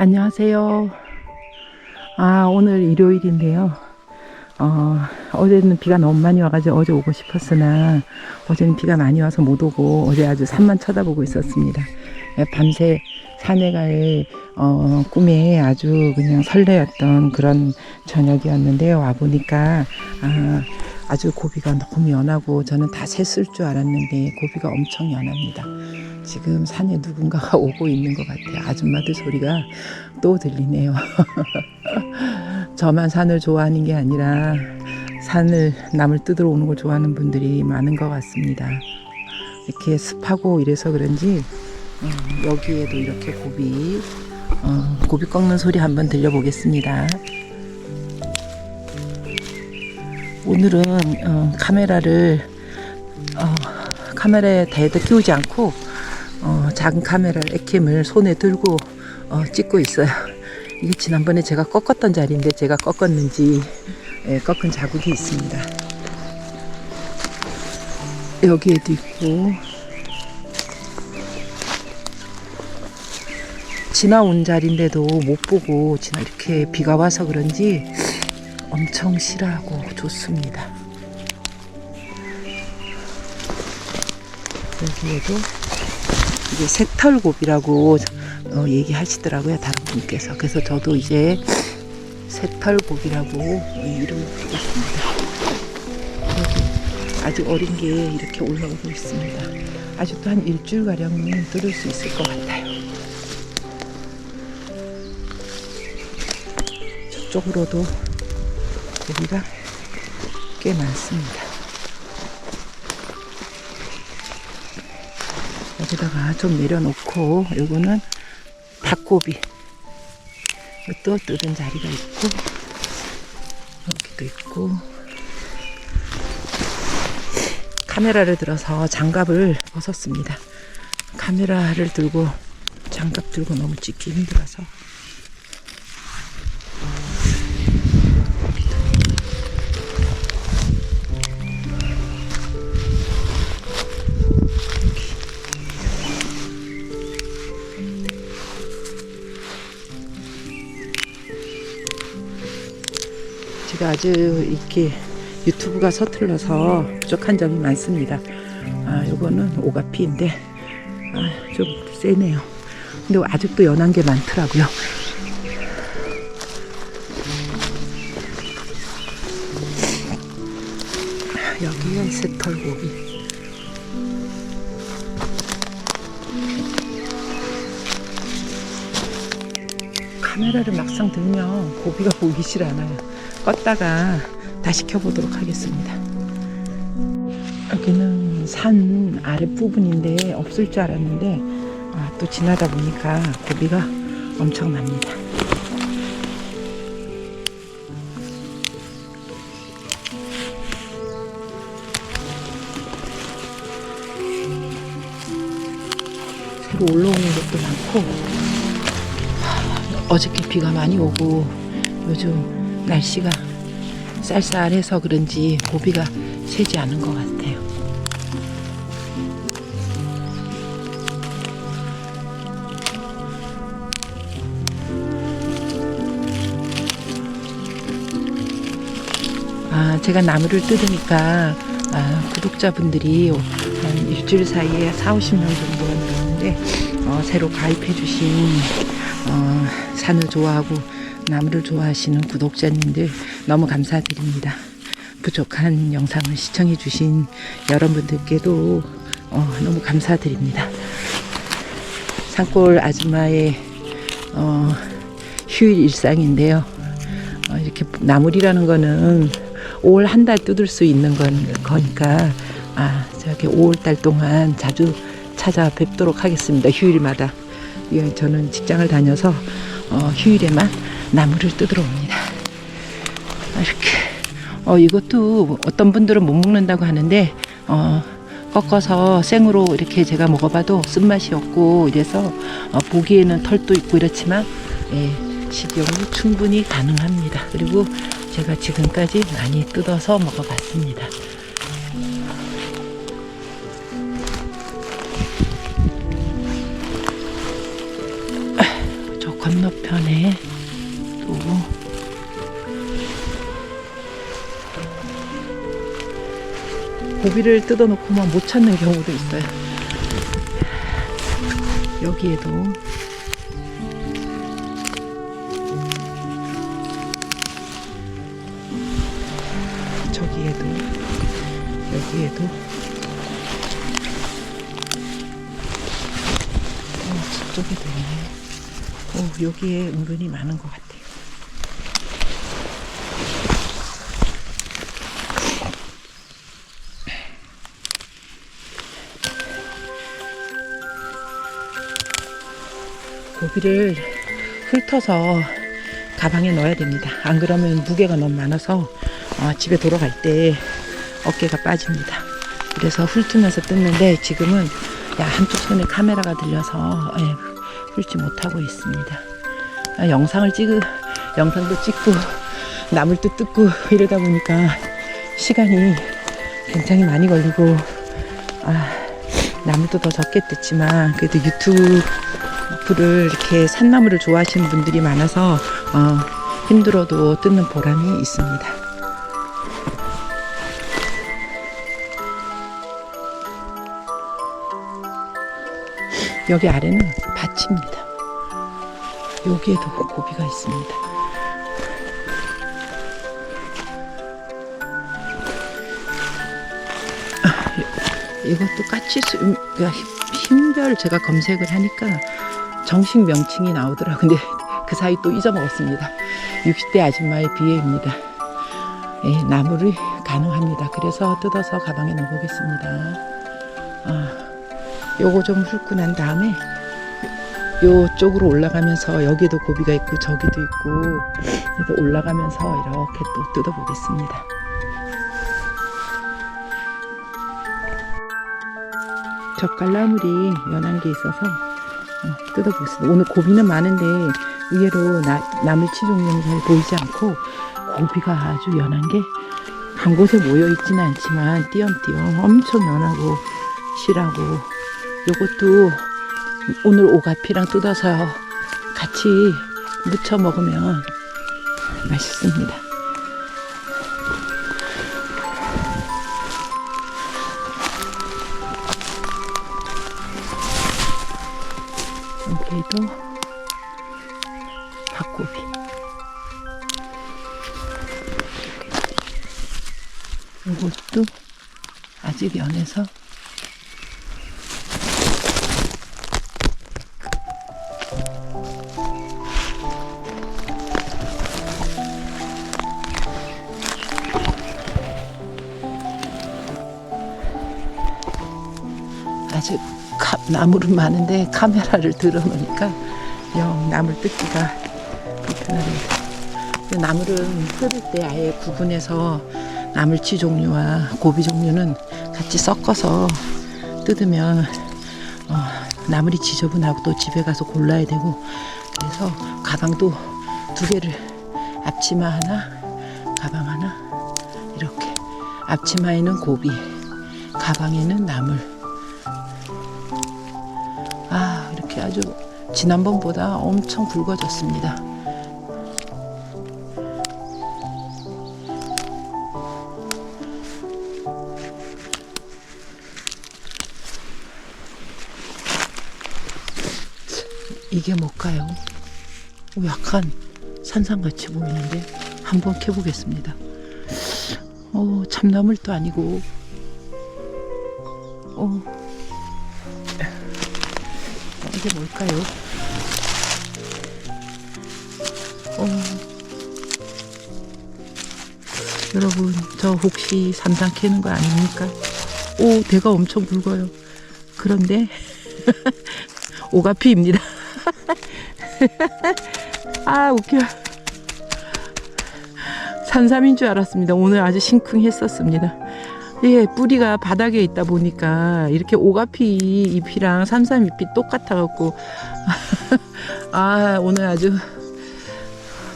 안녕하세요. 아, 오늘 일요일인데요. 어, 어제는 비가 너무 많이 와가지고 어제 오고 싶었으나 어제는 비가 많이 와서 못 오고 어제 아주 산만 쳐다보고 있었습니다. 예, 밤새 산에 갈 어, 꿈에 아주 그냥 설레었던 그런 저녁이었는데요. 와 보니까 아, 아주 고비가 너무 연하고 저는 다 샜을 줄 알았는데 고비가 엄청 연합니다. 지금 산에 누군가가 오고 있는 것 같아요. 아줌마들 소리가 또 들리네요. 저만 산을 좋아하는 게 아니라 산을 남을 뜯으러 오는 걸 좋아하는 분들이 많은 것 같습니다. 이렇게 습하고 이래서 그런지 음, 여기에도 이렇게 고비 어, 고비 꺾는 소리 한번 들려보겠습니다. 오늘은 어, 카메라를 어, 카메라에 대도 끼우지 않고 어, 작은 카메라 액캠을 손에 들고 어, 찍고 있어요. 이게 지난번에 제가 꺾었던 자리인데 제가 꺾었는지 예, 꺾은 자국이 있습니다. 여기에도 있고 지나온 자리인데도 못 보고 지나 이렇게 비가 와서 그런지 엄청 실하고 좋습니다. 여기에도 이게 새털곱이라고 어, 얘기하시더라고요 다른 분께서. 그래서 저도 이제 새털곱이라고 이름을 붙였습니다. 여기 아직 어린 게 이렇게 올라오고 있습니다. 아직도 한 일주일 가량은 들을 수 있을 것 같아요. 저쪽으로도 고기가 꽤 많습니다. 여기다가 좀 내려놓고 요거는 닭고비. 또 뜯은 자리가 있고 여기도 있고. 카메라를 들어서 장갑을 벗었습니다. 카메라를 들고 장갑 들고 너무 찍기 힘들어서 제가 아주 이렇게 유튜브가 서툴러서 부족한 점이 많습니다. 아, 요거는 오가피인데, 아, 좀 세네요. 근데 아직도 연한 게 많더라고요. 여기에 새털고기. 카메라를 막상 들면 고비가 보이질 않아요. 껐다가 다시 켜보도록 하겠습니다. 여기는 산 아랫부분인데 없을 줄 알았는데 아, 또 지나다 보니까 고비가 엄청납니다. 새로 올라오는 것도 많고 어저께 비가 많이 오고 요즘 날씨가 쌀쌀해서 그런지 고비가 새지 않은 것 같아요. 아, 제가 나무를 뜯으니까 아, 구독자분들이 한 일주일 사이에 4, 50명 정도가 늘었는데 어, 새로 가입해 주신 어, 산을 좋아하고 나무를 좋아하시는 구독자님들 너무 감사드립니다. 부족한 영상을 시청해 주신 여러분들께도 어, 너무 감사드립니다. 산골 아줌마의 어, 휴일 일상인데요. 어, 이렇게 나물이라는 거는 5월 한달 뜯을 수 있는 건 거니까 아 저기 5월 달 동안 자주 찾아뵙도록 하겠습니다. 휴일마다. 예, 저는 직장을 다녀서 어, 휴일에만 나무를 뜯으러 옵니다. 이렇게 어, 이것도 어떤 분들은 못 먹는다고 하는데 어, 꺾어서 생으로 이렇게 제가 먹어봐도 쓴맛이 없고 이래서 어, 보기에는 털도 있고 이렇지만 예, 식용이 충분히 가능합니다. 그리고 제가 지금까지 많이 뜯어서 먹어봤습니다. 건너편에 또 고비를 뜯어놓고만 못 찾는 경우도 있어요. 여기에도. 저기에도. 여기에도. 어, 저쪽에도 여기에 은근히 많은 것 같아요. 고기를 훑어서 가방에 넣어야 됩니다. 안 그러면 무게가 너무 많아서 어, 집에 돌아갈 때 어깨가 빠집니다. 그래서 훑으면서 뜯는데 지금은 야, 한쪽 손에 카메라가 들려서 예, 훑지 못하고 있습니다. 아, 영상을 찍으 영상도 찍고 나물도 뜯고 이러다 보니까 시간이 굉장히 많이 걸리고 아, 나물도 더 적게 뜯지만 그래도 유튜브를 이렇게 산나물을 좋아하시는 분들이 많아서 어, 힘들어도 뜯는 보람이 있습니다. 여기 아래는 밭입니다. 여기에도 고비가 있습니다. 아, 이것도 까치수, 음, 그러니까 흰별 제가 검색을 하니까 정식 명칭이 나오더라고요. 근데 그 사이 또 잊어먹었습니다. 60대 아줌마의 비애입니다. 예, 나물이 가능합니다. 그래서 뜯어서 가방에 넣어보겠습니다. 아, 요거 좀 훑고 난 다음에 요쪽으로 올라가면서 여기도 고비가 있고 저기도 있고 그래서 올라가면서 이렇게 또 뜯어보겠습니다. 젓갈나물이 연한 게 있어서 어, 뜯어보겠습니다. 오늘 고비는 많은데 의외로 나, 나물치 종류는 잘 보이지 않고 고비가 아주 연한 게 한 곳에 모여 있지는 않지만 띄엄띄엄 엄청 연하고 실하고 요것도 오늘 오가피랑 뜯어서 같이 무쳐 먹으면 맛있습니다. 여기도 닭고기. 이것도 아직 연해서 나물은 많은데 카메라를 들어놓으니까 영 나물 뜯기가 불편합니다. 나물은 뜯을 때 아예 구분해서 나물치 종류와 고비 종류는 같이 섞어서 뜯으면 어, 나물이 지저분하고 또 집에 가서 골라야 되고 그래서 가방도 두 개를 앞치마 하나 가방 하나 이렇게 앞치마에는 고비 가방에는 나물 이렇게 아주 지난번보다 엄청 굵어졌습니다. 이게 뭘까요? 오, 약간 산삼같이 보이는데 한번 캐보겠습니다. 어, 참나물도 아니고 어, 이게 뭘까요? 어, 여러분, 저 혹시 삼상 캐는 거 아닙니까? 오, 대가 엄청 굵어요. 그런데, 오가피입니다. 아, 웃겨. 산삼인 줄 알았습니다. 오늘 아주 심쿵했었습니다. 예, 뿌리가 바닥에 있다 보니까 이렇게 오가피 잎이랑 삼삼잎이 똑같아갖고 아 오늘 아주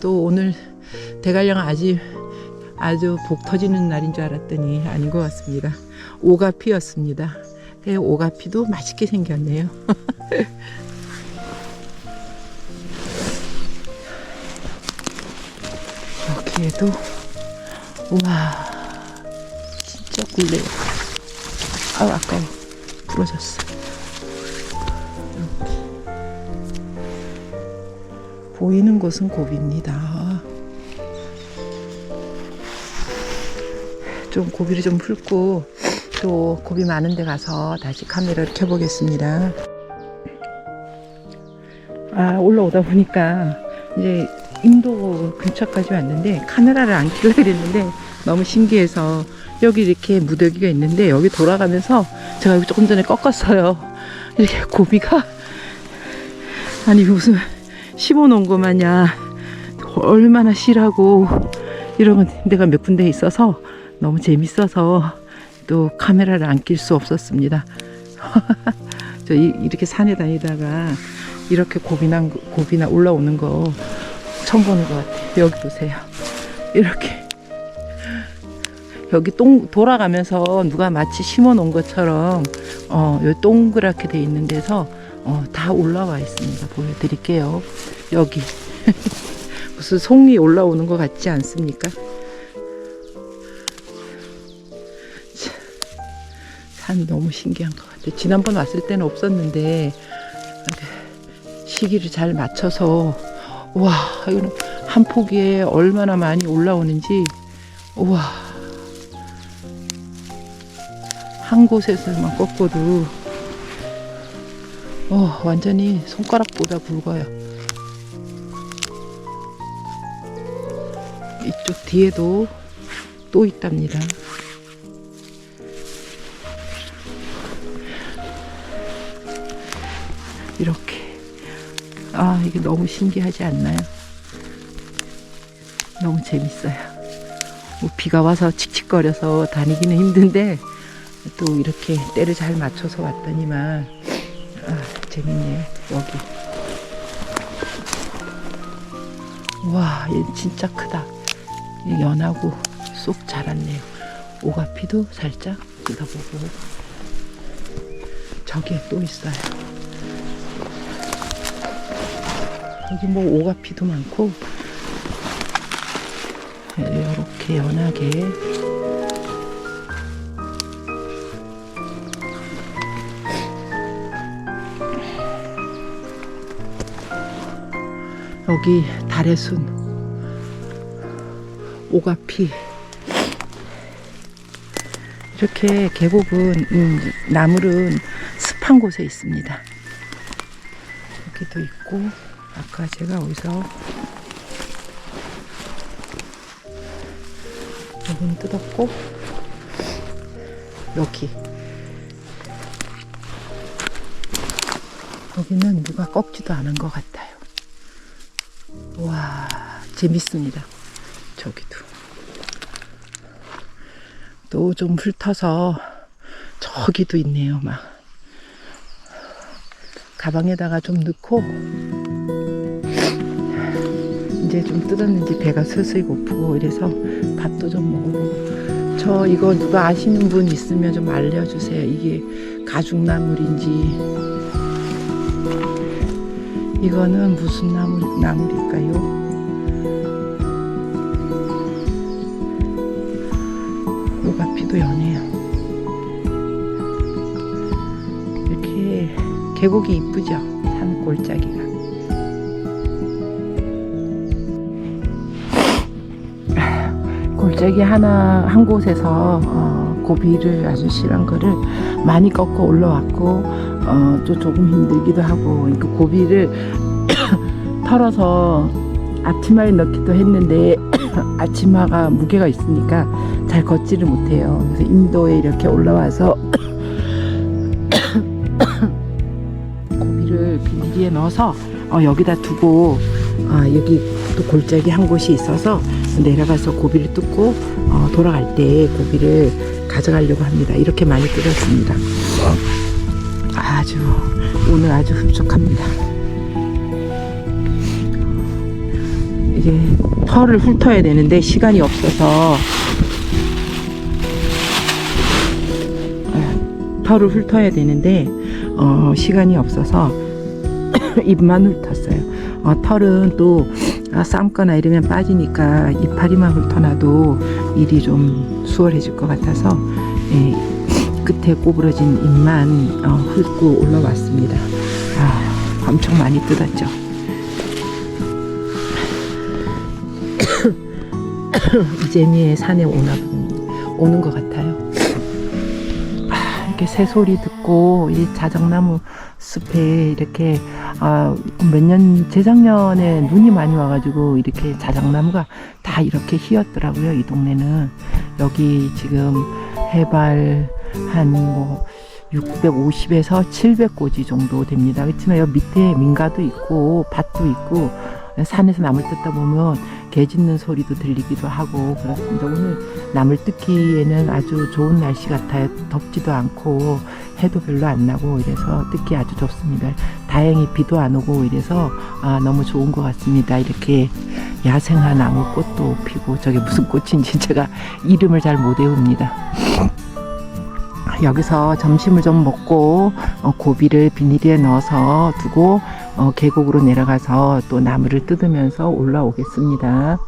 또 오늘 대관령 아직 아주 복 터지는 날인 줄 알았더니 아닌 것 같습니다. 오가피였습니다. 예, 오가피도 맛있게 생겼네요. 여기에도 우와. 진짜 굴레요. 아 아까워 부러졌어. 이렇게 보이는 곳은 고비입니다. 좀 고비를 좀 풀고 또 고비 많은 데 가서 다시 카메라를 켜보겠습니다. 아, 올라오다 보니까 이제 인도 근처까지 왔는데 카메라를 안 켜려고 그랬는데 너무 신기해서 여기 이렇게 무더기가 있는데 여기 돌아가면서 제가 여기 조금 전에 꺾었어요. 이렇게 고비가 아니 무슨 심어 놓은 거 마냥 얼마나 실하고 이런 데가 몇 군데 있어서 너무 재밌어서 또 카메라를 안 낄 수 없었습니다. 저 이, 이렇게 산에 다니다가 이렇게 고비나 고비나 올라오는 거 처음 보는 것 같아요. 여기 보세요. 이렇게 여기 동 돌아가면서 누가 마치 심어 놓은 것처럼 어, 여기 동그랗게 돼 있는 데서 어, 다 올라와 있습니다. 보여드릴게요. 여기 무슨 송이 올라오는 것 같지 않습니까? 참, 산 너무 신기한 것 같아요. 지난번 왔을 때는 없었는데 이렇게 시기를 잘 맞춰서 와 이거는 한 포기에 얼마나 많이 올라오는지 우와 한 곳에서만 꺾어도 어, 완전히 손가락보다 굵어요. 이쪽 뒤에도 또 있답니다. 이렇게. 아, 이게 너무 신기하지 않나요? 너무 재밌어요. 뭐 비가 와서 칙칙거려서 다니기는 힘든데 또 이렇게 때를 잘 맞춰서 왔더니만 아, 재밌네요. 여기. 와, 얘 진짜 크다. 얘 연하고 쏙 자랐네요. 오가피도 살짝 뜯어보고. 저기에 또 있어요. 여기 뭐 오가피도 많고, 이렇게 연하게. 여기 달의 순, 오가피. 이렇게 계곡은, 음, 나물은 습한 곳에 있습니다. 여기도 있고, 아까 제가 어디서 여기는 뜯었고, 여기. 여기는 누가 꺾지도 않은 것 같아요. 와, 재밌습니다. 저기도. 또 좀 훑어서 저기도 있네요, 막. 가방에다가 좀 넣고, 이제 좀 뜯었는지 배가 서서히 고프고 이래서 밥도 좀 먹어보고. 저 이거 누가 아시는 분 있으면 좀 알려주세요. 이게 가죽나물인지. 이거는 무슨 나물, 나물일까요? 오가피도 연해요. 이렇게 계곡이 이쁘죠? 산 골짜기가. 골짜기 하나 한 곳에서 어, 고비를 아주 실한 거를 많이 꺾어 올라왔고 어, 또 조금 힘들기도 하고 그 고비를 털어서 앞치마에 넣기도 했는데 앞치마가 무게가 있으니까 잘 걷지를 못해요. 그래서 인도에 이렇게 올라와서 고비를 비닐기에 넣어서 어, 여기다 두고 아, 여기 또 골짜기 한 곳이 있어서 내려가서 고비를 뜯고 어, 돌아갈 때 고비를 가져가려고 합니다. 이렇게 많이 뜯었습니다. 아주 오늘 아주 흡족합니다. 이게 털을 훑어야 되는데 시간이 없어서 아, 털을 훑어야 되는데 어, 시간이 없어서 입만 훑었어요. 어, 털은 또 아, 삶거나 이러면 빠지니까 이파리만 훑어놔도 일이 좀 수월해질 것 같아서 예, 끝에 꼬부러진 잎만 어, 훑고 올라왔습니다. 아, 엄청 많이 뜯었죠. 이재미의 산에 오나 보- 오는 것 같아요. 아, 이렇게 새소리 듣고 이 자작나무 숲에 이렇게 아, 몇 년 재작년에 눈이 많이 와가지고 이렇게 자작나무가 다 이렇게 희었더라고요. 이 동네는 여기 지금 해발 한뭐 650에서 700고지 정도 됩니다. 그렇지만 여기 밑에 민가도 있고 밭도 있고 산에서 나물 뜯다 보면 개 짖는 소리도 들리기도 하고 그렇습니다. 오늘 나물 뜯기에는 아주 좋은 날씨 같아요. 덥지도 않고 해도 별로 안 나고 이래서 뜯기 아주 좋습니다. 다행히 비도 안 오고 이래서 아, 너무 좋은 것 같습니다. 이렇게 야생화 나무 꽃도 피고 저게 무슨 꽃인지 제가 이름을 잘 못 외웁니다. 여기서 점심을 좀 먹고 어, 고비를 비닐에 넣어서 두고 어, 계곡으로 내려가서 또 나무를 뜯으면서 올라오겠습니다.